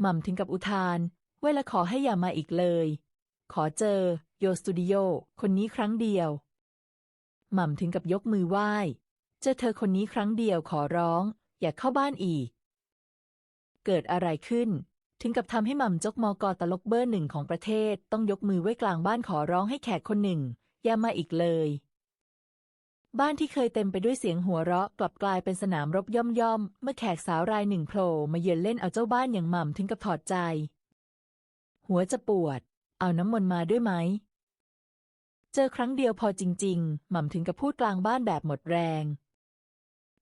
หม่ำถึงกับอุทาน เวลาขอให้อย่ามาอีกเลย ขอเจอ โยสตูดิโอคนนี้ครั้งเดียว หม่ำถึงกับยกมือไหว้ เจอเธอคนนี้ครั้งเดียวขอร้อง อย่าเข้าบ้านอีก เกิดอะไรขึ้น ถึงกับทำให้หม่ำจกมอกอตลกเบอร์หนึ่งของประเทศ ต้องยกมือไว้กลางบ้านขอร้องให้แขกคนหนึ่ง อย่ามาอีกเลย บ้านที่เคยเต็มไปด้วยเสียงหัวเราะกลับกลายเป็นสนามรบย่อมย่อมๆ เมื่อแขกสาวรายหนึ่งโผล่มาเยือนเล่นเอาเจ้าบ้านอย่างหม่ำถึงกับถอดใจ หัวจะปวด เอาน้ำมนต์มาด้วยไหม เจอครั้งเดียวพอจริง ๆ หม่ำถึงกับพูดกลางบ้านแบบหมดแรง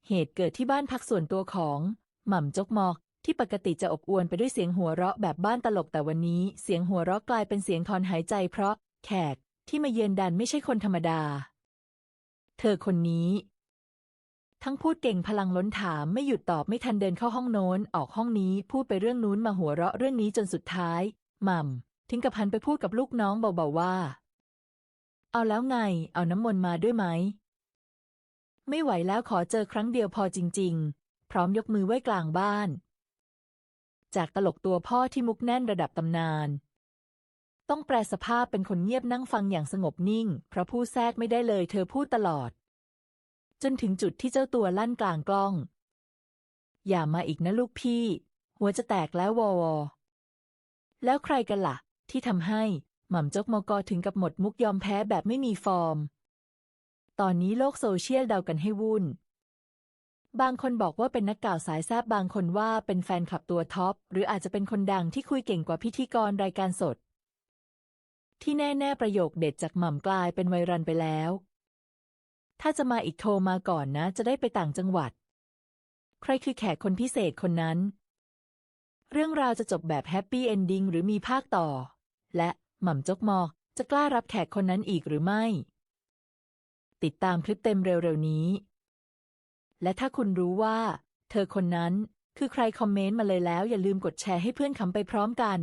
เหตุเกิดที่บ้านพักส่วนตัวของ หม่ำจกมอกที่ปกติจะอบอวลไปด้วยเสียงหัวเราะแบบบ้านตลกแต่วันนี้ เสียงหัวเราะกลายเป็นเสียงถอนหายใจเพราะแขกที่มาเยือนดันไม่ใช่คนธรรมดา เธอคนนี้ ทั้งพูดเก่งพลังล้นถามไม่หยุดตอบไม่ทันเดินเข้าห้องโน้น ออกห้องนี้พูดไปเรื่องนู้นมาหัวเราะเรื่องนี้จนสุดท้ายหม่ำถึงกับพันไปพูดกับลูกน้องเบาๆว่า เอาแล้วไง เอาน้ำมนต์มาด้วยไหม ไม่ไหวแล้วขอเจอครั้งเดียวพอจริง ๆ พร้อมยกมือไหว้กลางบ้าน จากตลกตัวพ่อที่มุกแน่นระดับตำนาน ต้องแปลสภาพเป็นคนเงียบนั่งฟังอย่างสงบนิ่ง เพราะพูดแทรกไม่ได้เลยเธอพูดตลอด จนถึงจุดที่เจ้าตัวลั่นกลางกล้อง อย่ามาอีกนะลูกพี่ หัวจะแตกแล้ววอวอแล้วใครกันละ่ะ ที่ทำให้ หม่ำจกมกถึงกับหมดมุกยอมแพ้แบบไม่มีฟอร์ม ตอนนี้โลกโซเชียลเดากันให้วุ่น บางคนบอกว่าเป็นนักข่าวสายแซบบางคนว่าเป็นแฟนคลับตัวท็อป หรืออาจจะเป็นคนดังที่คุยเก่งกว่าพิธีกรรายการสด ที่แน่ ๆ ประโยคเด็ดจากหม่ำกลายเป็นไวรัลไปแล้ว ถ้าจะมาอีกโทรมาก่อนนะ จะได้ไปต่างจังหวัด ใครคือแขกคนพิเศษคนนั้น เรื่องราวจะจบแบบแฮปปี้เอนดิ้งหรือมีภาคต่อ และหม่ำจกมอจะกล้ารับแขกคนนั้นอีกหรือไม่ ติดตามคลิปเต็มเร็ว ๆ นี้ และถ้าคุณรู้ว่า เธอคนนั้นคือใครคอมเมนต์มาเลยแล้วอย่าลืมกดแชร์ให้เพื่อนคำไปพร้อมกัน